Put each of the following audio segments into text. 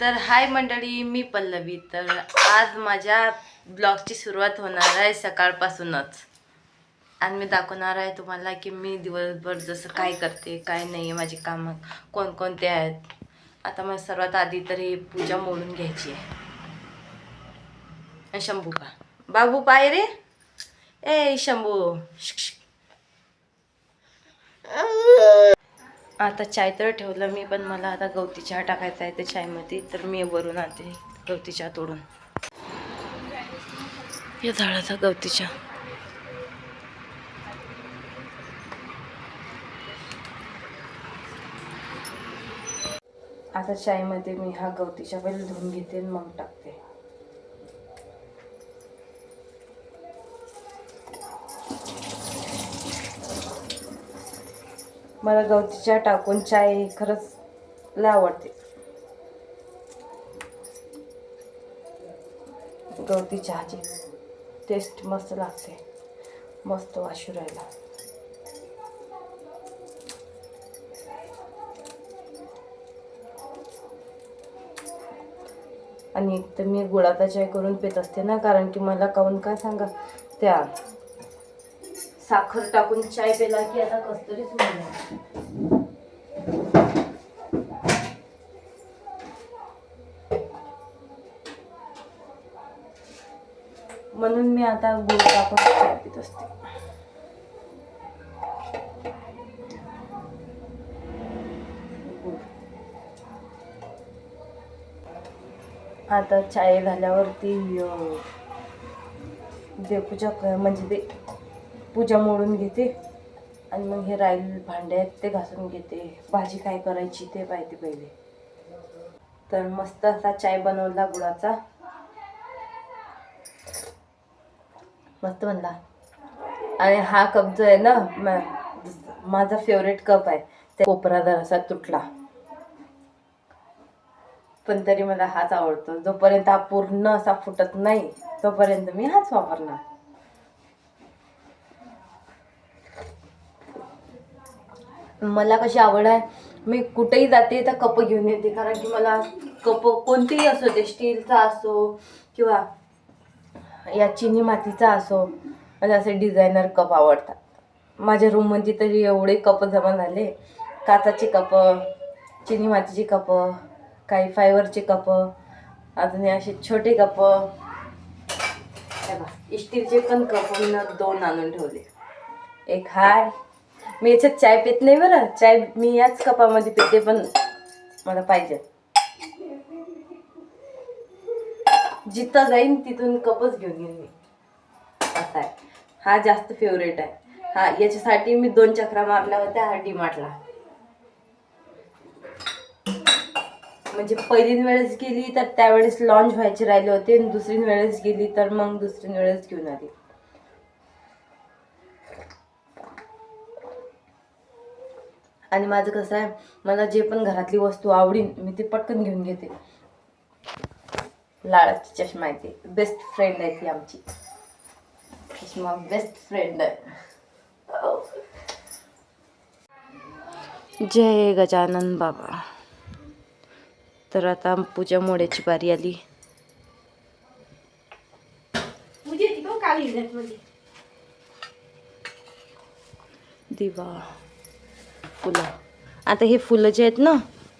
तर हाय मंडळी मी पल्लवी. तर आज माझ्या ब्लॉगची सुरुवात होणार आहे सकाळपासूनच. आणि मी दाखवणार आहे तुम्हाला की मी दिवसभर जसं काय करते काय नाही माझी कामं कोणकोणते आहेत. आता मला सर्वात आधी तर ही पूजा मोडून घ्यायची आहे. शंभू का बाबू पाय रे. ए शंभू. आता चाय तर ठेवलं मी पण मला आता गवती चहा टाकायचा आहे त्या चायमध्ये तर मी वरून आणते गवती चहा तोडून. या झाडाचा गवती चहा. आता चायमध्ये मी हा गवती चहा पहिले धुवून घेते आणि मग टाकते. मला गवती चहा टाकून चाय खरंच लय आवडते. गवती चहाची टेस्ट मस्त लागते. मस्त वाशू राहिला. आणि तर मी गुळाचा चाय करून पित असते ना कारण की मला काऊन काय सांगा त्या साखर टाकून चाय पेला की आता कस्तुरीच होईल म्हणून मी आता गुळ टाकून चाय पित असते. आता चाय झाल्यावरती अं, देवपूजा म्हणजे ते पूजा मोडून घेते. आणि मग हे राहील भांडे आहेत ते घासून घेते. भाजी काय करायची ते पाहिजे पहिले. तर मस्त असा चाय बनवला गुळाचा. मस्त बनला. आणि हा कप जो आहे ना माझा फेवरेट कप आहे. त्या कोपरा जरासा तुटला. पण तरी मला हाच आवडतो. जोपर्यंत हा पूर्ण असा फुटत नाही तोपर्यंत मी हाच वापरणार. मला कशी आवड आहे. मी कुठेही जाते तर कप घेऊन येते कारण की मला कप कोणतेही असो ते स्टीलचा असो किंवा या चिनी मातीचा असो मला असे डिझायनर कप आवडतात. माझ्या रूममध्ये तरी एवढे कप जमा झाले. काचाची कप चिनी मातीची कप काही फायबरचे कप अजून असे छोटे कप. स्टीलचे पण कप मी दोन आणून ठेवले. एक हाय मी याच्यात चाय पित नाही बरं. चाय मी याच कपामध्ये पिते पण मला पाहिजे. जिथं जाईन तिथून कपच घेऊन येईन मी. असा आहे. हा जास्त फेवरेट आहे. हा याच्यासाठी मी दोन चक्रा मारल्या होत्या हा डीमार्टला. म्हणजे पहिली वेळेस गेली तर त्यावेळेस लॉन्च व्हायचे राहिले होते आणि दुसरी वेळेस गेली तर मग दुसरी वेळेस घेऊन आली. आणि माझं कसं आहे मला जे पण घरातली वस्तू आवडीन मी ते पटकन घेऊन घेते. लाळाची चष्मा आहे ती. बेस्ट फ्रेंड आहे ती आमची. चष्मा बेस्ट फ्रेंड आहे. जय गजानन बाबा. तर आता पूजा मोड्याची बारी आली. दिवा. फुलं. आता हे फुलं जे आहेत ना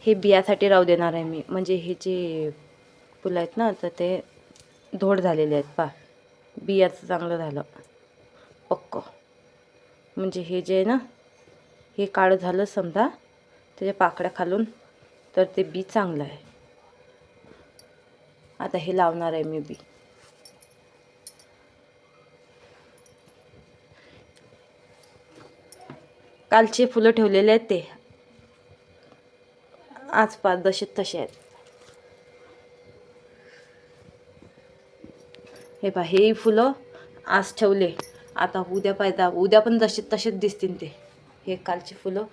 हे बियासाठी राहू देणार आहे मी. म्हणजे हे जे फुलं आहेत ना तर ते धोड झालेले आहेत पा बियाचं चांगलं झालं. पक्क. म्हणजे हे जे आहे ना हे काळं झालं समजा त्याच्या पाकड्या खालून तर ते बी चांगलं आहे. आता हे लावणार आहे मी बी. कालचे फुलं ठेवलेले आहेत ते. आज पाच जसे तसे आहेत. हे पहा हे फुलं आज ठेवले. आता उद्या पाहिजे उद्या पण जसे तसेच दिसतील ते. हे कालचे फुलं.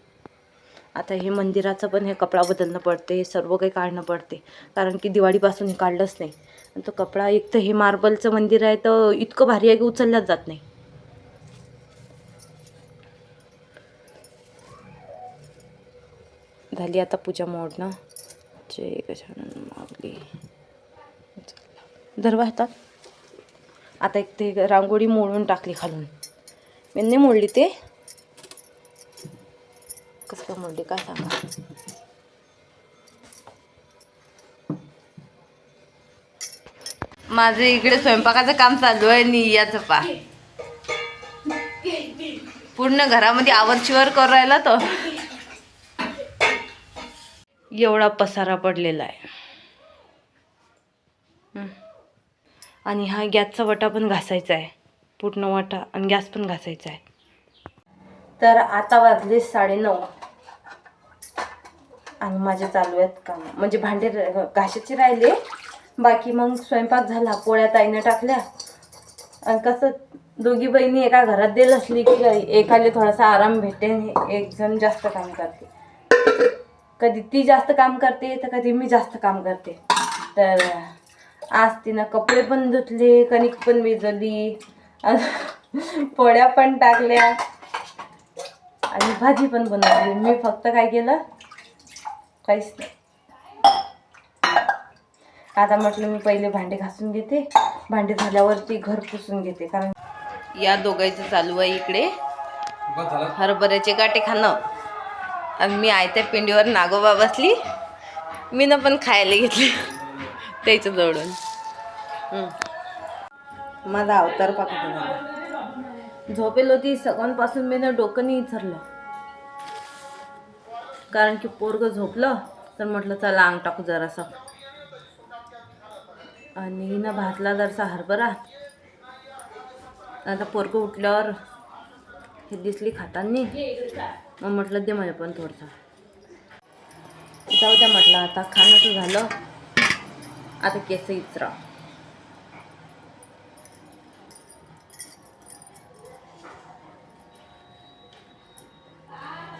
आता हे मंदिराचं पण हे कपडा बदलणं पडते हे सर्व काही काढणं पडते. कारण की दिवाळीपासून हे काढलंच नाही. आणि तो कपडा एक तर हे मार्बलचं मंदिर आहे तर इतकं भारी आहे की उचलल्याच जात नाही. झाली आता पूजा मोडणं जय गजानन महाराज घातली हातात. आता एक ते रांगोळी मोडून टाकली खालून. मी नाही मोडली ते. कसं काय मोडली काय सांगा. माझं इकडे स्वयंपाकाचं काम चालू आहे नियाचं पा. पूर्ण घरामध्ये आवरचिवर कर राहिला तो. एवढा पसारा पडलेला आहे. आणि हा गॅसचा वटा पण घासायचा आहे. पूर्ण वाटा आणि गॅस पण घासायचा आहे. तर आता वाजले साडेनऊ. आणि माझे चालू आहेत काम. म्हणजे भांडे र- घासाचे राहिले. बाकी मग स्वयंपाक झाला. पोळ्या ताईनं टाकल्या. आणि कसं दोघी बहिणी एका घरात देल असली की एकाले थोडासा आराम भेटते आणि एक जण जास्त काम करते. कधी ती जास्त काम करते तर कधी मी जास्त काम करते. तर आज तिनं कपडे पण धुतले कणिक पण भिजवली आणि पोळ्या पण टाकल्या आणि भाजी पण बनवली. मी फक्त काय केलं? काहीच नाही. आता म्हटलं मी पहिले भांडे घासून घेते. भांडे झाल्यावरती घर पुसून घेते कारण या दोघांचं चालू आहे इकडे. हरभऱ्याचे गाठे खाणं. आणि मी आयत्या पिंडीवर नागोबा बसली. मी ना पण खायला घेतली. त्याचं जवळून. माझा अवतार पाकट झोपेल होती सगळ्यांपासून मी ना डोकं विसरलं इचरलं. कारण की पोरग झोपलं तर म्हटलं चला अंग टाकू जरासा. आणि ना भातला जरासा हरभरा आता पोरग उठल्यावर हे दिसली खातांनी. मग म्हटलं दे मला पण थोडसा. जाऊ द्या म्हटलं आता खाणं झालं. आता केस इचरा.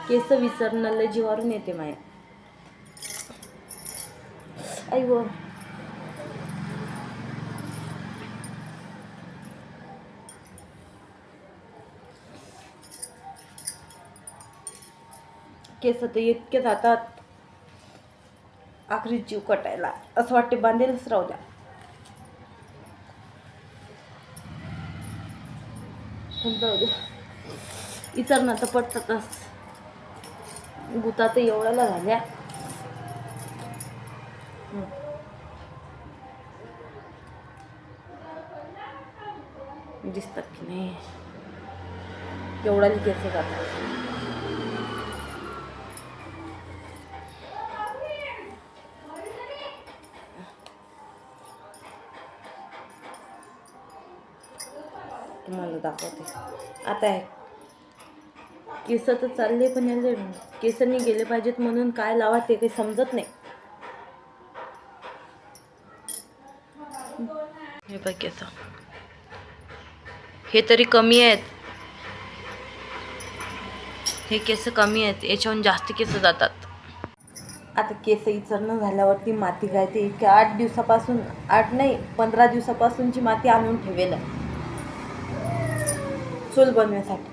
केस विसरणाला लय येते माया. आई व केस तर इतके जातात. आखरी जीव कटायला. असं वाटते बांधेलच राहू द्या. जाऊ द्या इचरणं तर पटतातच गुता तर एवढ्याला झाल्या. दिसतात की नाही? एवढ्याला केस जातात. तुम्हाला दाखवते. आता आहे. केस तर चालले पण याले केसांनी गेले पाहिजेत म्हणून काय लावा ते काही समजत नाही. हे बघ केस हे तरी कमी आहेत. हे केस कमी आहेत. याच्याहून जास्त केस जातात. आता केस इचरणं झाल्यावरती माती गाळते इतक्या आठ दिवसापासून आठ नाही पंधरा दिवसापासूनची माती आणून ठेवेल. चूल बनवण्यासाठी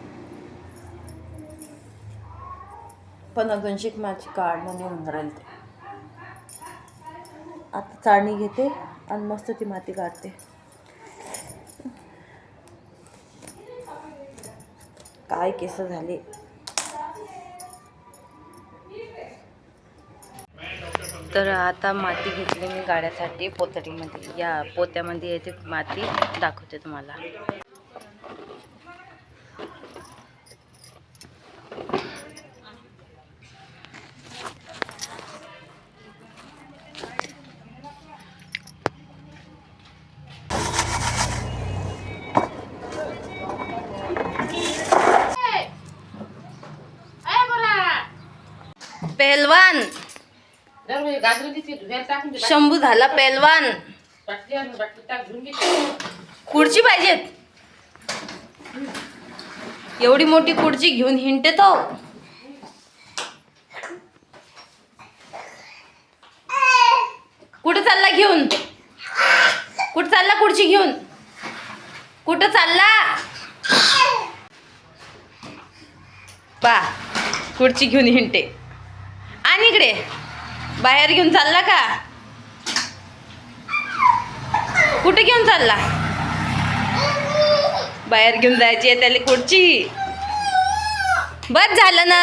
पण अजून माझी काढणं नाही होऊन राहील ते. आता चाळणी घेते आणि मस्त ती माती काढते. काय केस झाले? तर आता माती घेतली मी गाड्यासाठी पोतडीमध्ये. या पोत्यामध्ये येते माती दाखवते तुम्हाला. पेलवान. शंभू झाला पेलवान. खुर्ची पाहिजेत एवढी मोठी खुर्ची घेऊन हिंटे तो. कुठं चालला घेऊन? कुठं चालला खुर्ची घेऊन? कुठं चालला? पा खुर्ची घेऊन हिंटे आणि इकडे. बाहेर घेऊन चालला का? कुठे घेऊन चालला? बाहेर घेऊन जायची आहे त्याला कुठची बस झालं ना.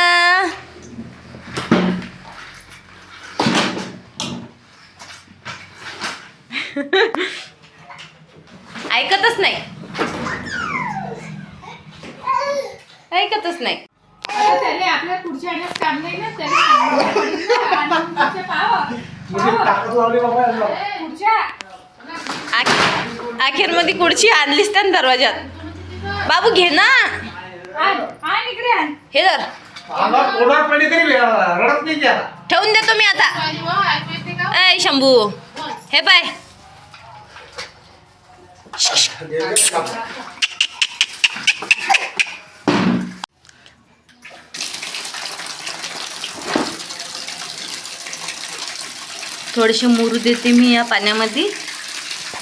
ऐकतच नाही. ऐकतच नाही. आता त्याला आपल्या पुढच्या आणण्यास काम नाही ना त्याला सांगावं पडेल ना. आणि पुढच्या पाहावं. पुढच्या. आख- अखेरमध्ये कुठची आणलीस त्या दरवाजात बाबू घे ना. आण आण इकडे आण. हे धर. आला कोणात पडली तरी रडत नाही त्याला. ठेवून देतो मी आता. ऐ शंभू हे पाय. थोडेसे मुरू देते मी या पाण्यामध्ये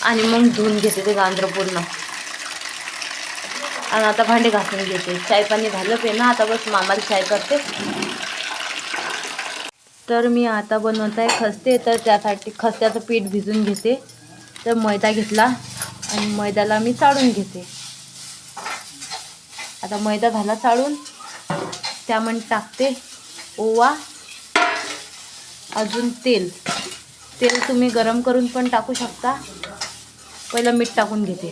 आणि मग धुवून घेते ते गांजरं पूर्ण. आणि आता भांडे घासून घेते. चाय पाणी झालं पे ना आता बस मामाला चाय करते. तर मी आता बनवत आहे खस्ते तर त्यासाठी खस्त्याचं पीठ भिजून घेते. तर मैदा घेतला आणि मैद्याला मी चाळून घेते. आता मैदा झाला चाळून त्यामध्ये टाकते ओवा अजून तेल. तेल तुम्ही गरम करून पण टाकू शकता. पहिलं मीठ टाकून घेते.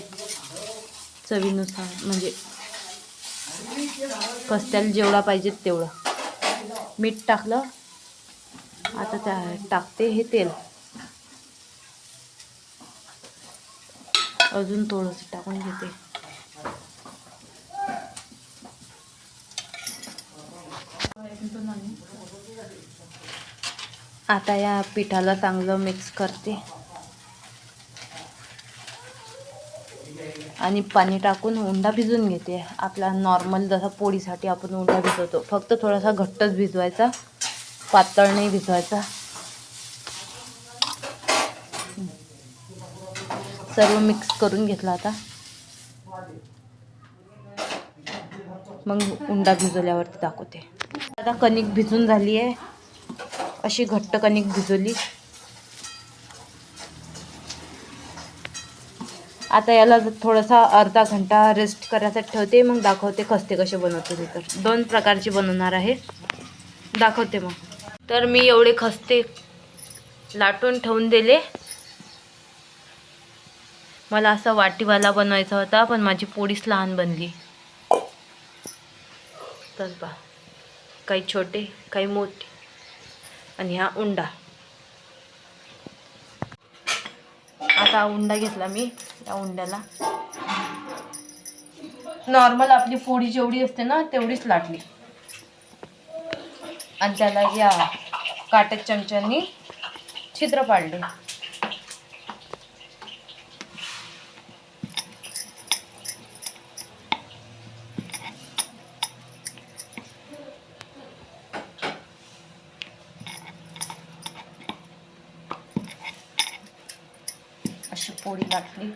चवीनुसार म्हणजे कस्त्याला जेवढा पाहिजे तेवढा. मीठ टाकलं. आता त्या टाकते हे तेल. अजून थोडंसं टाकून घेते. आता या पिठाला चांगलं मिक्स करते. आणि पाणी टाकून उंडा भिजून घेते. आपला नॉर्मल जसा पोळीसाठी आपण उंडा भिजवतो. फक्त थोडासा घट्टच भिजवायचा. पातळ नाही भिजवायचा. सर्व मिक्स करून घेतला आता. मग उंडा भिजवल्यावरती दाखवते. आता कणिक भिजून झाली आहे अशी घट्ट कणिक भिजवली. आता याला थोडासा अर्धा घंटा रेस्ट करण्यासाठी ठेवते मग दाखवते खस्ते कसे बनवते ते तर. दोन प्रकारचे बनवणार आहे. दाखवते मग. तर मी एवढे खस्ते लाटून ठेवून दिले. मला असा वाटीवाला बनवायचा होता पण माझी पोळीच लहान बनली. तर पा काही छोटे काही मोठे. आणि हा उंडा. आता उंडा घेतला मी या उंड्याला. नॉर्मल आपली पोळी जेवढी असते ना तेवढीच लाटली. आणि त्याला या काट्या चमच्यांनी छिद्र पाडले. अशी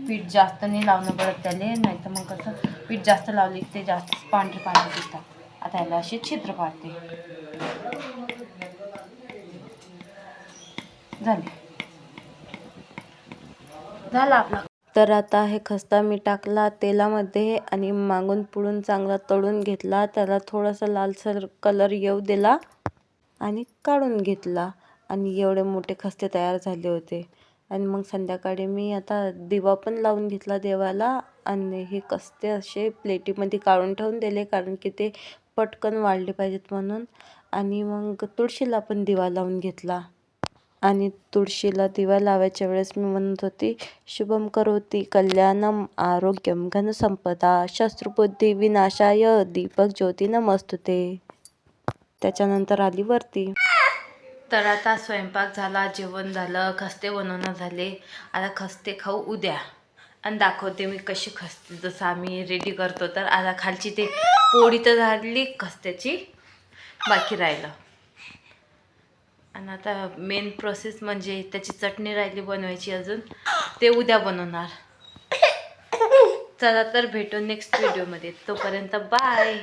पीठ जास्त नाही लावणं पडत त्याले नाही तर मग कसं पीठ जास्त लावले ते जास्त पांढरे पांढरे दिसतात. आता याला असे छिद्र पाडते. झाले. झाला आपला तर आता हे खस्ता मी टाकला तेलामध्ये आणि मागून पुढून चांगला तळून घेतला. त्याला थोडासा लालसर कलर येऊ दिला आणि काढून घेतला. आणि एवढे मोठे खस्ते तयार झाले होते. आणि मग संध्याकाळी मी आता दिवा पण लावून घेतला देवाला. आणि हे खस्ते असे प्लेटीमध्ये काढून ठेवून दिले कारण की ते पटकन वाढले पाहिजेत म्हणून. आणि मग तुळशीला पण दिवा लावून घेतला. आणि तुळशीला दिवा लावायच्या वेळेस मी म्हणत होती शुभम करोती कल्याणम आरोग्यम घनसंपदा शस्त्रबुद्धी विनाशाय दीपक ज्योती नमस्तुते. त्याच्यानंतर आली वरती. तर आता स्वयंपाक झाला जेवण झालं खस्ते बनवणं झाले. आता खस्ते खाऊ उद्या. आणि दाखवते मी कशी खस्ते जसं आम्ही रेडी करतो तर आता खालची ते पोळी तर झाली खस्त्याची बाकी राहिलं. आणि आता मेन प्रोसेस म्हणजे त्याची चटणी राहिली बनवायची अजून. ते उद्या बनवणार. चला तर भेटू नेक्स्ट व्हिडिओमध्ये तोपर्यंत बाय